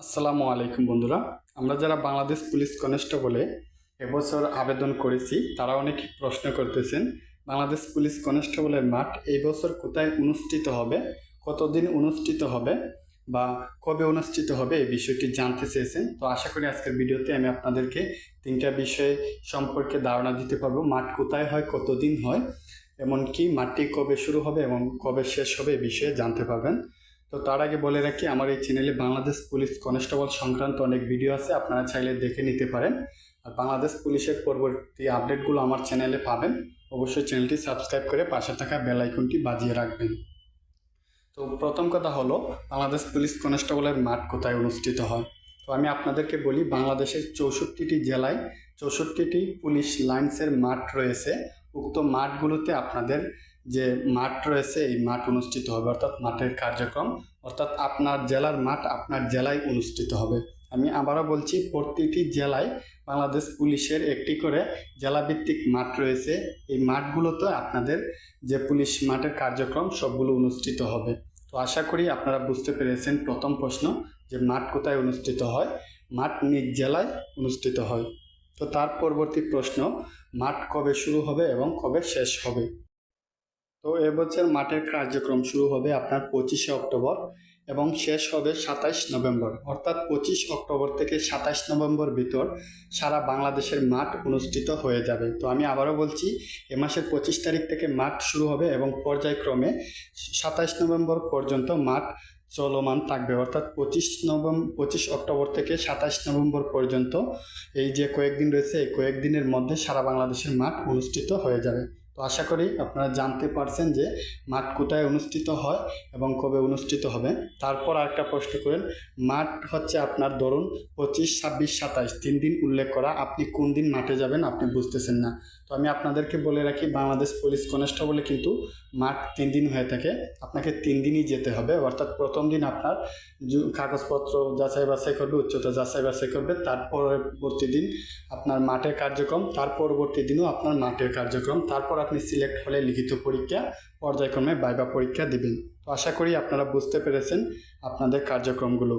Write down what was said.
আসসালামু আলাইকুম বন্ধুরা। আমরা যারা বাংলাদেশ পুলিশ কনস্টেবলে এবছর আবেদন করেছি, তারা অনেক প্রশ্ন করতেছেন, বাংলাদেশ পুলিশ কনস্টেবলের মাঠ এই বছর কোথায় অনুষ্ঠিত হবে, কতদিন অনুষ্ঠিত হবে বা কবে অনুষ্ঠিত হবে এই বিষয়টি জানতে চেয়েছেন। তো আশা করি আজকের ভিডিওতে আমি আপনাদেরকে তিনটা বিষয় সম্পর্কে ধারণা দিতে পারব। মাঠ কোথায় হয়, কতদিন হয়, এমনকি মাঠটি কবে শুরু হবে এবং কবে শেষ হবে এ বিষয়ে জানতে পারবেন। তো তার আগে বলে রাখি, আমার এই চ্যানেলে বাংলাদেশ পুলিশ কনস্টেবল সংক্রান্ত অনেক ভিডিও আছে, আপনারা চাইলে দেখে নিতে পারেন। আর বাংলাদেশ পুলিশের পরবর্তী আপডেটগুলো আমার চ্যানেলে পাবেন, অবশ্যই চ্যানেলটি সাবস্ক্রাইব করে পাশে থাকা বেল আইকনটি বাজিয়ে রাখবেন। তো প্রথম কথা হলো, বাংলাদেশ পুলিশ কনস্টেবলের মাঠ কোথায় অনুষ্ঠিত হয়? তো আমি আপনাদেরকে বলি, বাংলাদেশের চৌষট্টিটি জেলায় চৌষট্টিটি পুলিশ লাইন্সের মাঠ রয়েছে। উক্ত মাঠগুলোতে আপনাদের যে মাঠ রয়েছে, এই মাঠ অনুষ্ঠিত হবে। অর্থাৎ মাঠের কার্যক্রম, অর্থাৎ আপনার জেলার মাঠ আপনার জেলায় অনুষ্ঠিত হবে। আমি আবারও বলছি, প্রতিটি জেলায় বাংলাদেশ পুলিশের একটি করে জেলাভিত্তিক মাঠ রয়েছে। এই মাঠগুলোতে আপনাদের যে পুলিশ মাঠের কার্যক্রম, সবগুলো অনুষ্ঠিত হবে। তো আশা করি আপনারা বুঝতে পেরেছেন প্রথম প্রশ্ন, যে মাঠ কোথায় অনুষ্ঠিত হয়? মাঠ নিজ জেলায় অনুষ্ঠিত হয়। তো তার পরবর্তী প্রশ্ন, মাঠ কবে শুরু হবে এবং কবে শেষ হবে? তো এবছর মাঠের কার্যক্রম শুরু হবে আপনার পঁচিশে অক্টোবর এবং শেষ হবে সাতাইশ নভেম্বর। অর্থাৎ পঁচিশ অক্টোবর থেকে সাতাইশ নভেম্বর ভিতর সারা বাংলাদেশের মাঠ অনুষ্ঠিত হয়ে যাবে। তো আমি আবারও বলছি, এ মাসের পঁচিশ তারিখ থেকে মাঠ শুরু হবে এবং পর্যায়ক্রমে সাতাইশ নভেম্বর পর্যন্ত মাঠ চলমান থাকবে। অর্থাৎ পঁচিশ নভেম্বর পঁচিশ অক্টোবর থেকে সাতাইশ নভেম্বর পর্যন্ত এই যে কয়েকদিন রয়েছে, এই কয়েকদিনের মধ্যে সারা বাংলাদেশের মাঠ অনুষ্ঠিত হয়ে যাবে। তো আশা করি আপনারা জানতে পারছেন যে মাঠ কোথায় অনুষ্ঠিত হয় এবং কবে অনুষ্ঠিত হবে। তারপর আরেকটা প্রশ্ন করেন, মাঠ হচ্ছে আপনার ধরুন পঁচিশ, ছাব্বিশ, সাতাইশ, তিন দিন উল্লেখ করা, আপনি কোন দিন মাঠে যাবেন আপনি বুঝতেছেন না। তো আমি আপনাদেরকে বলে রাখি, বাংলাদেশ পুলিশ কনস্টেবলে কিন্তু মাঠ তিন দিন হয়ে থাকে, আপনাকে তিন দিনই যেতে হবে। অর্থাৎ প্রথম দিন আপনার কাগজপত্র যাচাই বাছাই করবে, উচ্চতা যাচাই বাছাই করবে, তার পরবর্তী দিন আপনার মাঠের কার্যক্রম, তার পরবর্তী দিনও আপনার মাঠের কার্যক্রম, তারপর আপনি সিলেক্ট হলে লিখিত পরীক্ষা পর্যায়ক্রমে বাইবা পরীক্ষা দিবেন। তো আশা করি আপনারা বুঝতে পেরেছেন আপনাদের কার্যক্রমগুলো।